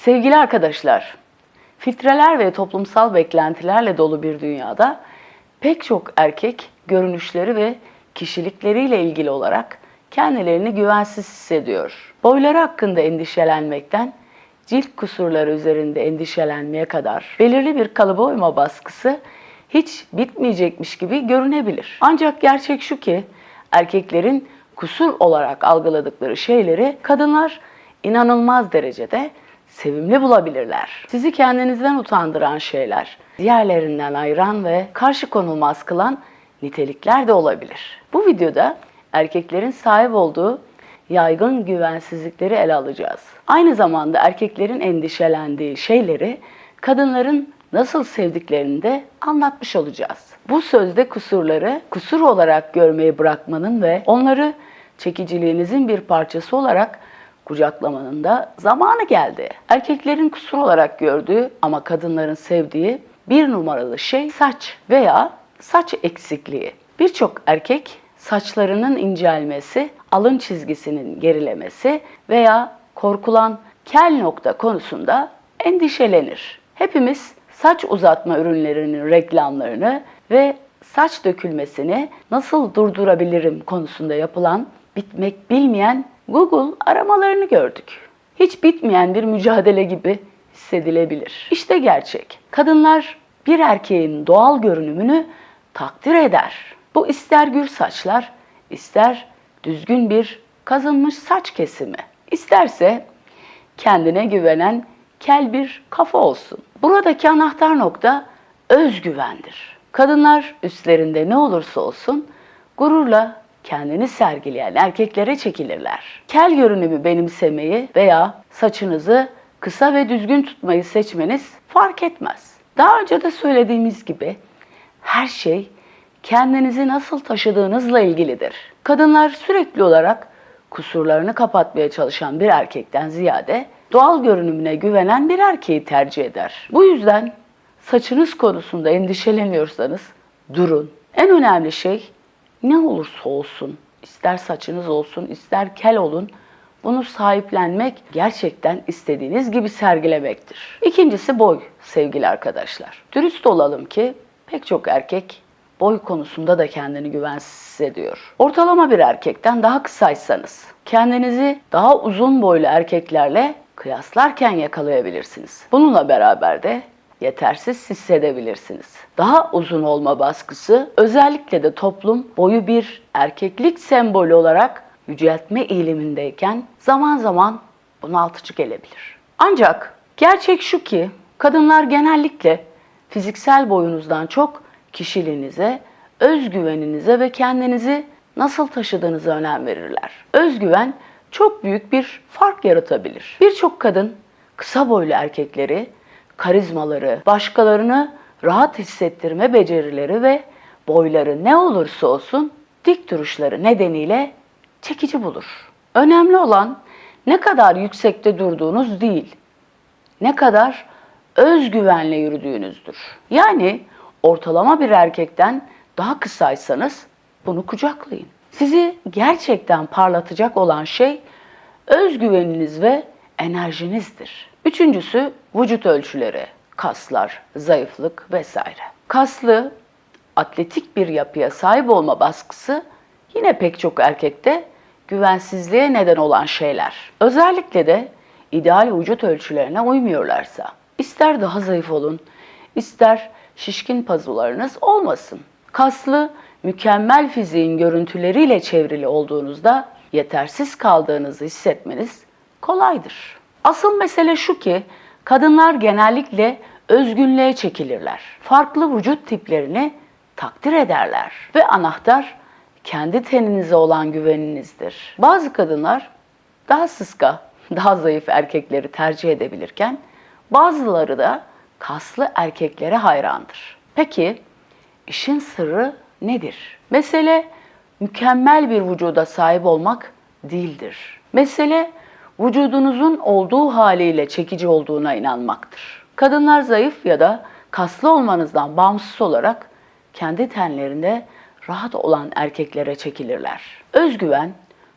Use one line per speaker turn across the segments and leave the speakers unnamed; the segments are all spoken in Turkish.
Sevgili arkadaşlar, filtreler ve toplumsal beklentilerle dolu bir dünyada pek çok erkek görünüşleri ve kişilikleriyle ilgili olarak kendilerini güvensiz hissediyor. Boyları hakkında endişelenmekten cilt kusurları üzerinde endişelenmeye kadar belirli bir kalıba uyma baskısı hiç bitmeyecekmiş gibi görünebilir. Ancak gerçek şu ki erkeklerin kusur olarak algıladıkları şeyleri kadınlar inanılmaz derecede sevimli bulabilirler. Sizi kendinizden utandıran şeyler, diğerlerinden ayıran ve karşı konulmaz kılan nitelikler de olabilir. Bu videoda erkeklerin sahip olduğu yaygın güvensizlikleri ele alacağız. Aynı zamanda erkeklerin endişelendiği şeyleri kadınların nasıl sevdiklerini de anlatmış olacağız. Bu sözde kusurları kusur olarak görmeyi bırakmanın ve onları çekiciliğinizin bir parçası olarak kucaklamanın da zamanı geldi. Erkeklerin kusur olarak gördüğü ama kadınların sevdiği bir numaralı şey saç veya saç eksikliği. Birçok erkek saçlarının incelmesi, alın çizgisinin gerilemesi veya korkulan kel nokta konusunda endişelenir. Hepimiz saç uzatma ürünlerinin reklamlarını ve saç dökülmesini nasıl durdurabilirim konusunda yapılan bitmek bilmeyen Google aramalarını gördük. Hiç bitmeyen bir mücadele gibi hissedilebilir. İşte gerçek. Kadınlar bir erkeğin doğal görünümünü takdir eder. Bu ister gür saçlar, ister düzgün bir kazınmış saç kesimi. İsterse kendine güvenen kel bir kafa olsun. Buradaki anahtar nokta özgüvendir. Kadınlar üstlerinde ne olursa olsun gururla kendini sergileyen erkeklere çekilirler. Kel görünümü benimsemeyi veya saçınızı kısa ve düzgün tutmayı seçmeniz fark etmez. Daha önce de söylediğimiz gibi her şey kendinizi nasıl taşıdığınızla ilgilidir. Kadınlar sürekli olarak kusurlarını kapatmaya çalışan bir erkekten ziyade doğal görünümüne güvenen bir erkeği tercih eder. Bu yüzden saçınız konusunda endişeleniyorsanız durun. En önemli şey ne olursa olsun, ister saçınız olsun, ister kel olun, bunu sahiplenmek gerçekten istediğiniz gibi sergilemektir. İkincisi boy sevgili arkadaşlar. Dürüst olalım ki pek çok erkek boy konusunda da kendini güvensiz hissediyor. Ortalama bir erkekten daha kısaysanız kendinizi daha uzun boylu erkeklerle kıyaslarken yakalayabilirsiniz. Bununla beraber de yetersiz hissedebilirsiniz. Daha uzun olma baskısı özellikle de toplum boyu bir erkeklik sembolü olarak yüceltme eğilimindeyken zaman zaman bunaltıcı gelebilir. Ancak gerçek şu ki kadınlar genellikle fiziksel boyunuzdan çok kişiliğinize, özgüveninize ve kendinizi nasıl taşıdığınıza önem verirler. Özgüven çok büyük bir fark yaratabilir. Birçok kadın kısa boylu erkekleri, karizmaları, başkalarını rahat hissettirme becerileri ve boyları ne olursa olsun dik duruşları nedeniyle çekici bulur. Önemli olan ne kadar yüksekte durduğunuz değil, ne kadar özgüvenle yürüdüğünüzdür. Yani ortalama bir erkekten daha kısaysanız bunu kucaklayın. Sizi gerçekten parlatacak olan şey özgüveniniz ve enerjinizdir. Üçüncüsü vücut ölçüleri, kaslar, zayıflık vesaire. Kaslı, atletik bir yapıya sahip olma baskısı yine pek çok erkekte güvensizliğe neden olan şeyler. Özellikle de ideal vücut ölçülerine uymuyorlarsa. İster daha zayıf olun, ister şişkin pazularınız olmasın. Kaslı, mükemmel fiziğin görüntüleriyle çevrili olduğunuzda yetersiz kaldığınızı hissetmeniz kolaydır. Asıl mesele şu ki kadınlar genellikle özgünlüğe çekilirler. Farklı vücut tiplerini takdir ederler ve anahtar kendi teninize olan güveninizdir. Bazı kadınlar daha sıska, daha zayıf erkekleri tercih edebilirken bazıları da kaslı erkeklere hayrandır. Peki işin sırrı nedir? Mesele mükemmel bir vücuda sahip olmak değildir. Mesele vücudunuzun olduğu haliyle çekici olduğuna inanmaktır. Kadınlar zayıf ya da kaslı olmanızdan bağımsız olarak kendi tenlerinde rahat olan erkeklere çekilirler. Özgüven,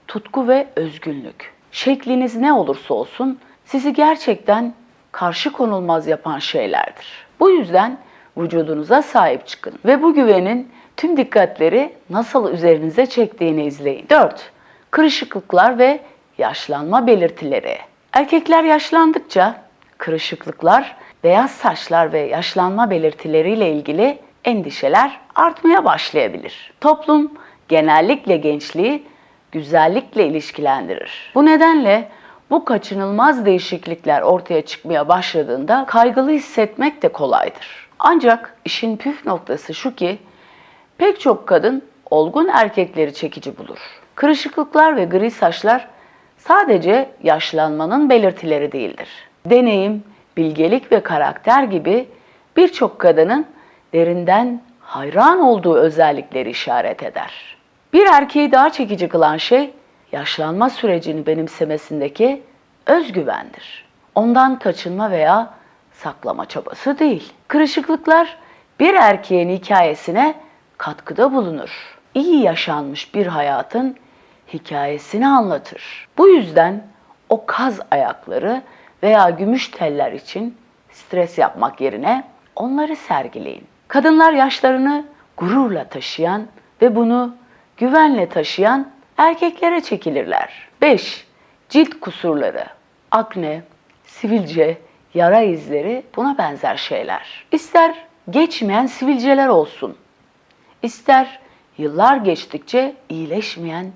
tutku ve özgünlük. Şekliniz ne olursa olsun sizi gerçekten karşı konulmaz yapan şeylerdir. Bu yüzden vücudunuza sahip çıkın ve bu güvenin tüm dikkatleri nasıl üzerinize çektiğini izleyin. 4. Kırışıklıklar ve yaşlanma belirtileri. Erkekler yaşlandıkça kırışıklıklar, beyaz saçlar ve yaşlanma belirtileriyle ilgili endişeler artmaya başlayabilir. Toplum genellikle gençliği güzellikle ilişkilendirir. Bu nedenle bu kaçınılmaz değişiklikler ortaya çıkmaya başladığında kaygılı hissetmek de kolaydır. Ancak işin püf noktası şu ki pek çok kadın olgun erkekleri çekici bulur. Kırışıklıklar ve gri saçlar sadece yaşlanmanın belirtileri değildir. Deneyim, bilgelik ve karakter gibi birçok kadının derinden hayran olduğu özellikleri işaret eder. Bir erkeği daha çekici kılan şey yaşlanma sürecini benimsemesindeki özgüvendir. Ondan kaçınma veya saklama çabası değil. Kırışıklıklar bir erkeğin hikayesine katkıda bulunur. İyi yaşanmış bir hayatın hikayesini anlatır. Bu yüzden o kaz ayakları veya gümüş teller için stres yapmak yerine onları sergileyin. Kadınlar yaşlarını gururla taşıyan ve bunu güvenle taşıyan erkeklere çekilirler. 5. Cilt kusurları, akne, sivilce, yara izleri buna benzer şeyler. İster geçmeyen sivilceler olsun, ister yıllar geçtikçe iyileşmeyen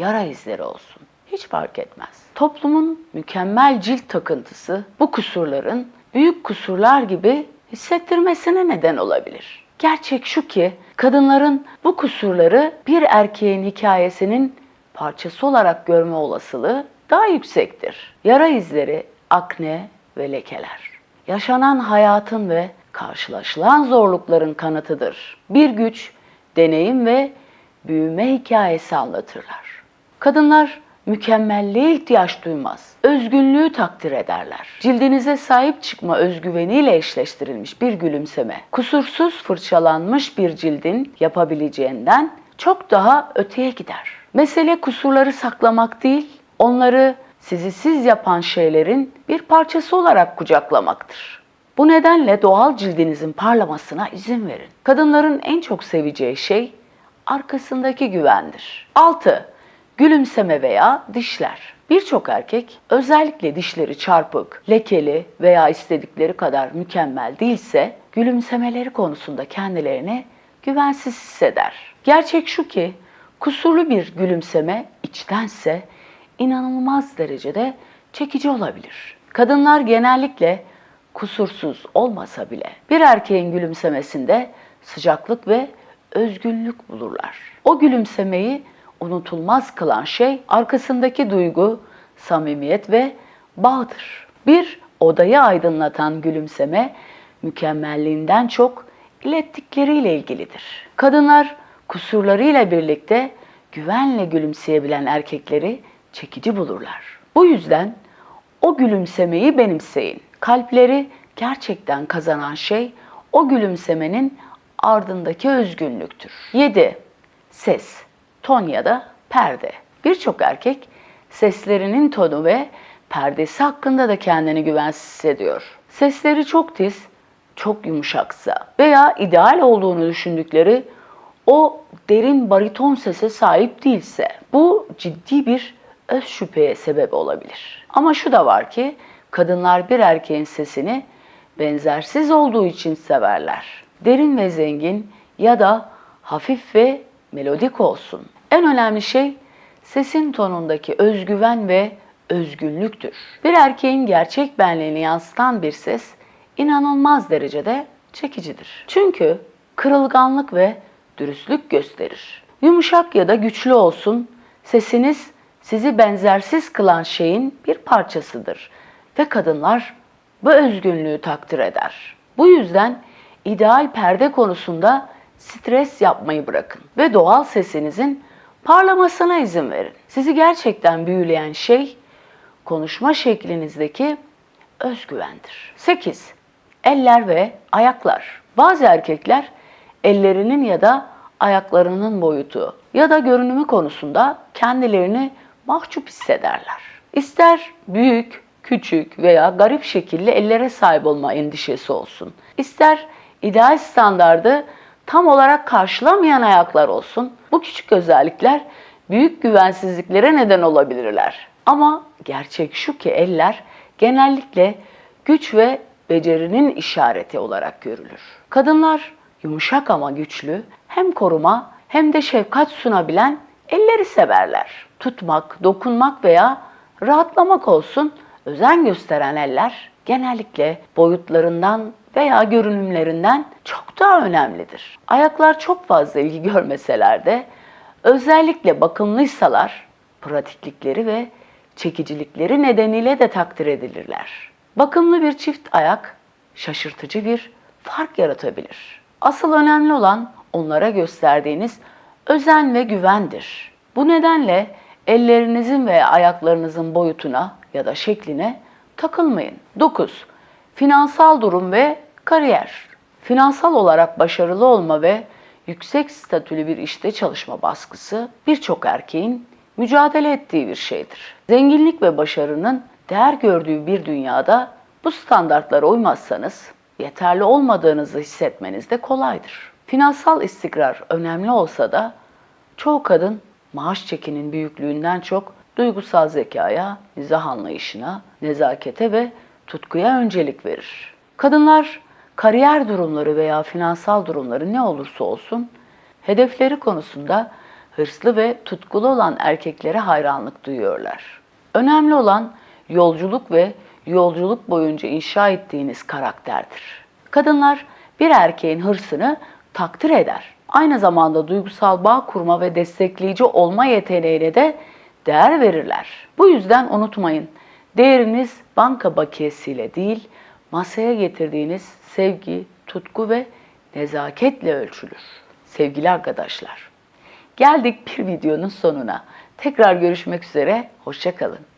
yara izleri olsun. Hiç fark etmez. Toplumun mükemmel cilt takıntısı bu kusurların büyük kusurlar gibi hissettirmesine neden olabilir. Gerçek şu ki kadınların bu kusurları bir erkeğin hikayesinin parçası olarak görme olasılığı daha yüksektir. Yara izleri, akne ve lekeler. Yaşanan hayatın ve karşılaşılan zorlukların kanıtıdır. Bir güç, deneyim ve büyüme hikayesi anlatırlar. Kadınlar mükemmelliğe ihtiyaç duymaz. Özgünlüğü takdir ederler. Cildinize sahip çıkma özgüveniyle eşleştirilmiş bir gülümseme, kusursuz fırçalanmış bir cildin yapabileceğinden çok daha öteye gider. Mesele kusurları saklamak değil, onları sizi siz yapan şeylerin bir parçası olarak kucaklamaktır. Bu nedenle doğal cildinizin parlamasına izin verin. Kadınların en çok seveceği şey arkasındaki güvendir. 6. Gülümseme veya dişler. Birçok erkek özellikle dişleri çarpık, lekeli veya istedikleri kadar mükemmel değilse gülümsemeleri konusunda kendilerini güvensiz hisseder. Gerçek şu ki kusurlu bir gülümseme içtense inanılmaz derecede çekici olabilir. Kadınlar genellikle kusursuz olmasa bile bir erkeğin gülümsemesinde sıcaklık ve özgünlük bulurlar. O gülümsemeyi unutulmaz kılan şey arkasındaki duygu, samimiyet ve bağdır. Bir odayı aydınlatan gülümseme mükemmelliğinden çok ilettikleriyle ilgilidir. Kadınlar kusurlarıyla birlikte güvenle gülümseyebilen erkekleri çekici bulurlar. Bu yüzden o gülümsemeyi benimseyin. Kalpleri gerçekten kazanan şey o gülümsemenin ardındaki özgünlüktür. 7. Ses, ton ya da perde. Birçok erkek seslerinin tonu ve perdesi hakkında da kendini güvensiz hissediyor. Sesleri çok tiz, çok yumuşaksa veya ideal olduğunu düşündükleri o derin bariton sese sahip değilse bu ciddi bir öz şüpheye sebep olabilir. Ama şu da var ki kadınlar bir erkeğin sesini benzersiz olduğu için severler. Derin ve zengin ya da hafif ve melodik olsun. En önemli şey sesin tonundaki özgüven ve özgünlüktür. Bir erkeğin gerçek benliğini yansıtan bir ses inanılmaz derecede çekicidir. Çünkü kırılganlık ve dürüstlük gösterir. Yumuşak ya da güçlü olsun, sesiniz sizi benzersiz kılan şeyin bir parçasıdır ve kadınlar bu özgünlüğü takdir eder. Bu yüzden ideal perde konusunda stres yapmayı bırakın ve doğal sesinizin parlamasına izin verin. Sizi gerçekten büyüleyen şey konuşma şeklinizdeki özgüvendir. 8. Eller ve ayaklar. Bazı erkekler ellerinin ya da ayaklarının boyutu ya da görünümü konusunda kendilerini mahcup hissederler. İster büyük, küçük veya garip şekilli ellere sahip olma endişesi olsun. İster ideal standardı tam olarak karşılamayan ayaklar olsun. Bu küçük özellikler büyük güvensizliklere neden olabilirler. Ama gerçek şu ki eller genellikle güç ve becerinin işareti olarak görülür. Kadınlar yumuşak ama güçlü, hem koruma hem de şefkat sunabilen elleri severler. Tutmak, dokunmak veya rahatlamak olsun özen gösteren eller genellikle boyutlarından veya görünümlerinden çok daha önemlidir. Ayaklar çok fazla ilgi görmeseler de özellikle bakımlıysalar pratiklikleri ve çekicilikleri nedeniyle de takdir edilirler. Bakımlı bir çift ayak şaşırtıcı bir fark yaratabilir. Asıl önemli olan onlara gösterdiğiniz özen ve güvendir. Bu nedenle ellerinizin veya ayaklarınızın boyutuna ya da şekline takılmayın. 9. Finansal durum ve kariyer. Finansal olarak başarılı olma ve yüksek statülü bir işte çalışma baskısı birçok erkeğin mücadele ettiği bir şeydir. Zenginlik ve başarının değer gördüğü bir dünyada bu standartlara uymazsanız yeterli olmadığınızı hissetmeniz de kolaydır. Finansal istikrar önemli olsa da çoğu kadın maaş çekinin büyüklüğünden çok duygusal zekaya, mizah anlayışına, nezakete ve tutkuya öncelik verir. Kadınlar kariyer durumları veya finansal durumları ne olursa olsun hedefleri konusunda hırslı ve tutkulu olan erkeklere hayranlık duyuyorlar. Önemli olan yolculuk ve yolculuk boyunca inşa ettiğiniz karakterdir. Kadınlar bir erkeğin hırsını takdir eder. Aynı zamanda duygusal bağ kurma ve destekleyici olma yeteneğine de değer verirler. Bu yüzden unutmayın, değeriniz banka bakiyesiyle değil, masaya getirdiğiniz sevgi, tutku ve nezaketle ölçülür. Sevgili arkadaşlar, geldik bir videonun sonuna. Tekrar görüşmek üzere, hoşçakalın.